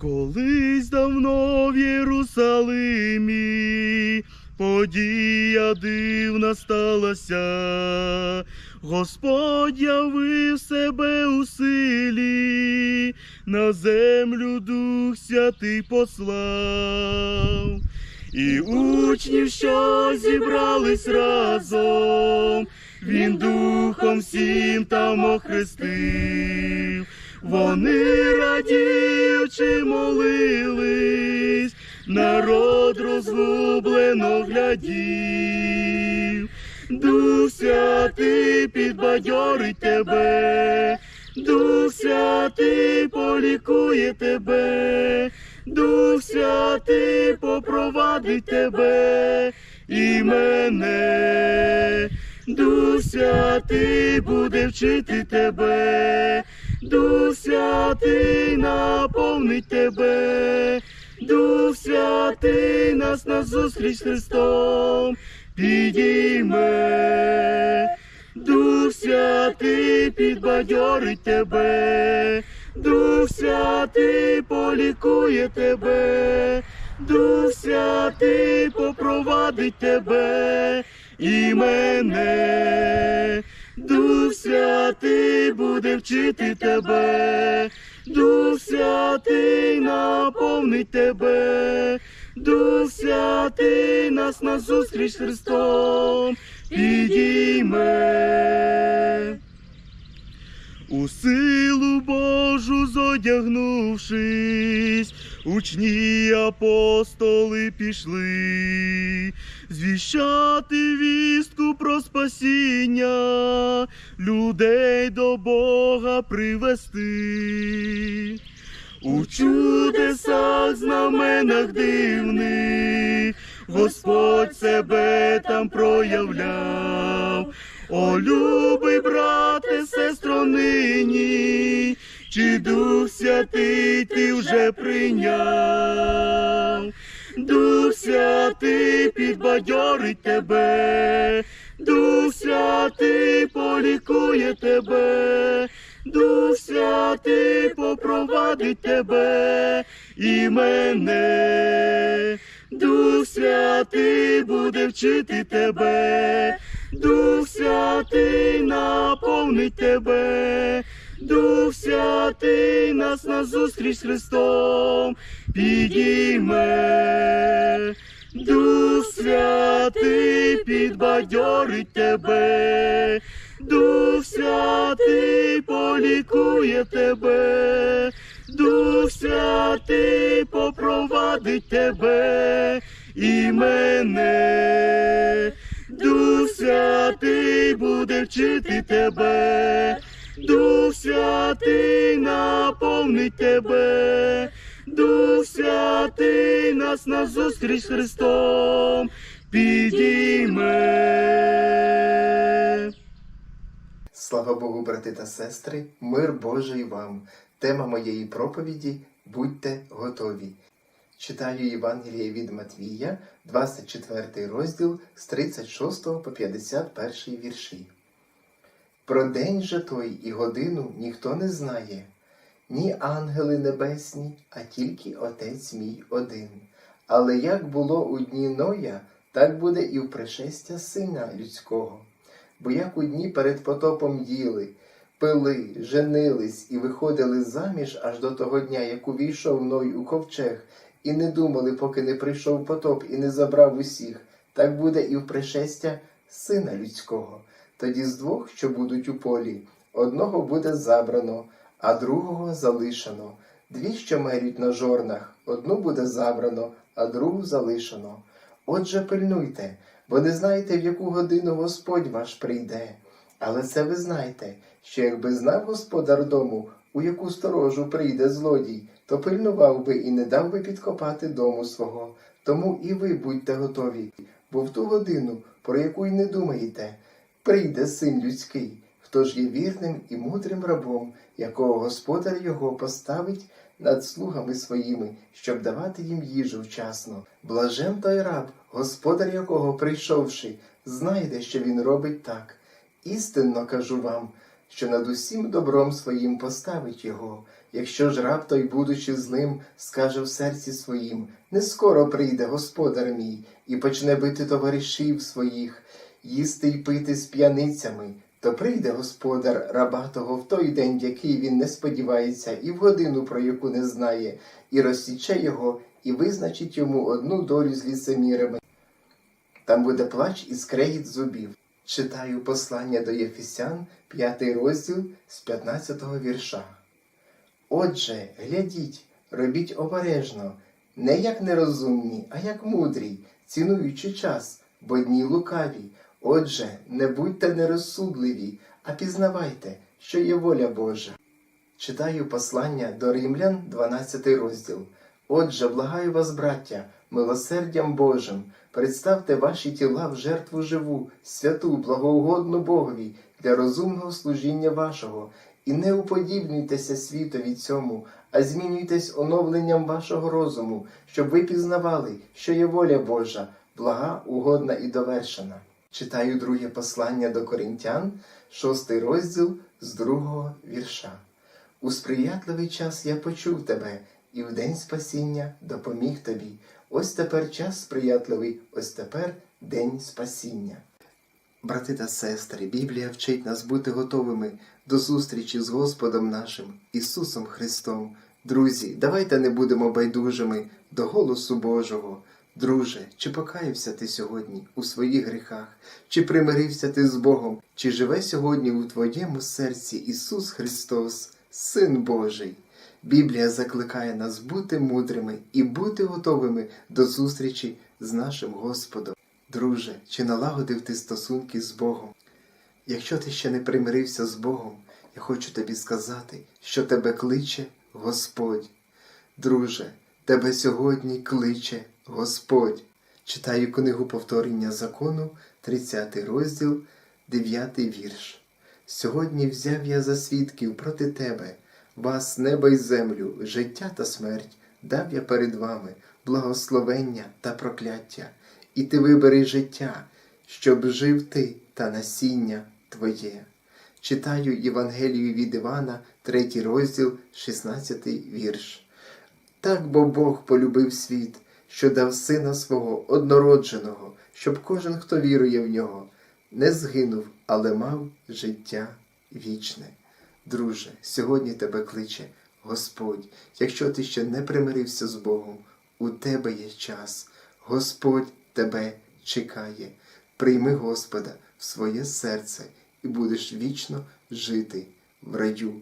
Колись давно в Єрусалимі подія дивна сталася, Господь явив себе у силі, на землю Дух Святий послав. І учнів, що зібрались разом, він духом всім там охрестив. Вони радіючи молились, народ розгублено глядів. Дух святий підбадьорить тебе, Дух святий полікує тебе, Дух святий попровадить тебе. І мене. Дух святий буде вчити тебе, Дух святий наповнить тебе, Дух святий нас назустріч з Христом підійме, Дух святий підбадьорить тебе, Дух святий полікує тебе, Дух святий попровадить тебе і мене. Дух святий буде вчити тебе, Дух святий наповнить тебе, Дух святий нас назустріч Христом. Підійме. У силу Божу зодягнувшись, учні апостоли пішли, звіщати вістку про спасіння, людей до Бога привести. У чудесах, знаменах дивних, Господь себе там проявляв. О, любий брате, сестро, нині, чи Дух Святий ти вже прийняв? Підбадьорить тебе, Дух Святий полікує тебе, Дух Святий попровадить тебе. І мене. Дух Святий буде вчити тебе, Дух Святий наповнить тебе, Дух Святий нас назустріч Христом. Підійме. Дух Святий підбадьорить тебе, Дух Святий полікує тебе, Дух Святий попровадить тебе. І мене. Дух Святий буде вчити тебе, Дух Святий наповнить тебе, Дух Святий нас назустріч з Христом підійме. Слава Богу, брати та сестри, мир Божий вам. Тема моєї проповіді Будьте готові. Читаю Євангеліє від Матвія, 24 розділ з 36 по 51 вірші. Про день же той і годину ніхто не знає, ні ангели небесні, а тільки Отець мій один. Але як було у дні Ноя, так буде і в пришестя Сина Людського. Бо як у дні перед потопом їли, пили, женились і виходили заміж аж до того дня, як увійшов Ной у ковчег, і не думали, поки не прийшов потоп і не забрав усіх, так буде і в пришестя Сина Людського. Тоді з двох, що будуть у полі, одного буде забрано, а другого залишено. Дві, що мерють на жорнах, одну буде забрано, а другу залишено. Отже, пильнуйте, бо не знаєте, в яку годину Господь ваш прийде. Але це ви знаєте, що якби знав господар дому, у яку сторожу прийде злодій, то пильнував би і не дав би підкопати дому свого. Тому і ви будьте готові, бо в ту годину, про яку й не думаєте, прийде син людський, хто ж є вірним і мудрим рабом, якого господар його поставить над слугами своїми, щоб давати їм їжу вчасно. Блажен той раб, господар якого, прийшовши, знайде, що він робить так. Істинно кажу вам, що над усім добром своїм поставить його, Якщо ж раб той, будучи з ним, скаже в серці своїм, не скоро прийде господар мій, і почне бити товаришів своїх, їсти й пити з п'яницями, то прийде господар раба того в той день, який він не сподівається, і в годину, про яку не знає, і розсіче його, і визначить йому одну долю з ліцемірами. Там буде плач і скрегіт зубів. Читаю послання до Єфесян, п'ятий розділ з 15-го вірша. Отже, глядіть, робіть обережно, не як нерозумні, а як мудрі, цінуючи час, бо дні лукаві. Отже, не будьте нерозсудливі, а пізнавайте, що є воля Божа. Читаю послання до Римлян, 12 розділ. Отже, благаю вас, браття, милосердям Божим, представте ваші тіла в жертву живу, святу, благоугодну Богові для розумного служіння вашого, і не уподібнюйтеся світові цьому, а змінюйтесь оновленням вашого розуму, щоб ви пізнавали, що є воля Божа, блага, угодна і довершена. Читаю друге послання до Коринтян, шостий розділ з другого вірша. У сприятливий час я почув тебе, і в день спасіння допоміг тобі. Ось тепер час сприятливий, ось тепер день спасіння. Брати та сестри, Біблія вчить нас бути готовими до зустрічі з Господом нашим Ісусом Христом. Друзі, давайте не будемо байдужими до голосу Божого. Друже, чи покаявся ти сьогодні у своїх гріхах, чи примирився ти з Богом, чи живе сьогодні у твоєму серці Ісус Христос, Син Божий? Біблія закликає нас бути мудрими і бути готовими до зустрічі з нашим Господом. Друже, чи налагодив ти стосунки з Богом? Якщо ти ще не примирився з Богом, я хочу тобі сказати, що тебе кличе Господь. Друже, тебе сьогодні кличе Господь. Читаю книгу повторення закону, 30 розділ, 9 вірш. Сьогодні взяв я за свідків проти тебе, вас, небо й землю, життя та смерть, дав я перед вами благословення та прокляття, і ти вибери життя, щоб жив ти та насіння твоє. Читаю Євангелію від Івана, 3 розділ, 16 вірш. Так бо Бог полюбив світ, що дав сина свого однородженого, щоб кожен, хто вірує в нього, не згинув, але мав життя вічне. Друже, сьогодні тебе кличе Господь. Якщо ти ще не примирився з Богом, у тебе є час. Господь тебе чекає. Прийми Господа в своє серце і будеш вічно жити в раю,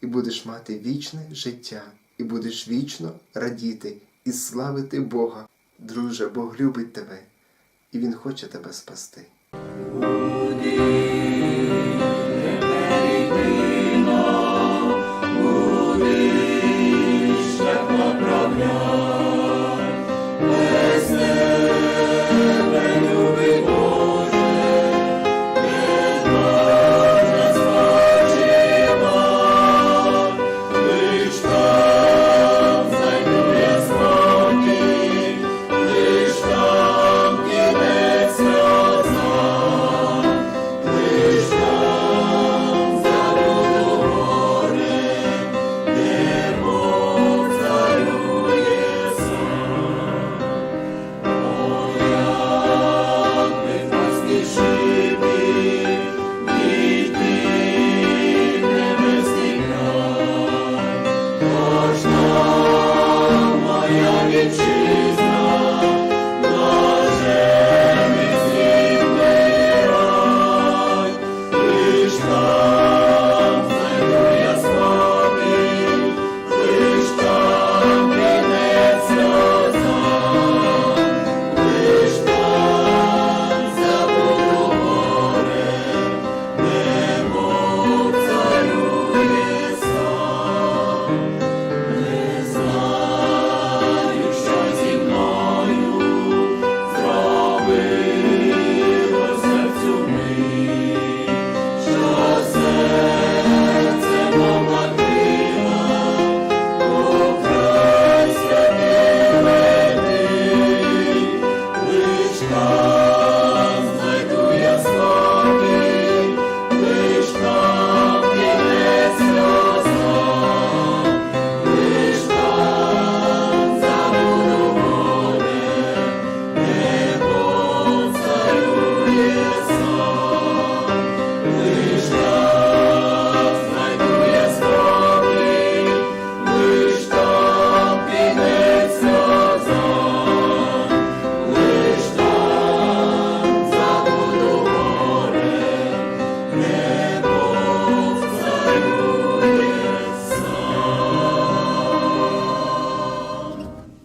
і будеш мати вічне життя, і будеш вічно радіти і славити Бога. Друже, Бог любить тебе, і Він хоче тебе спасти.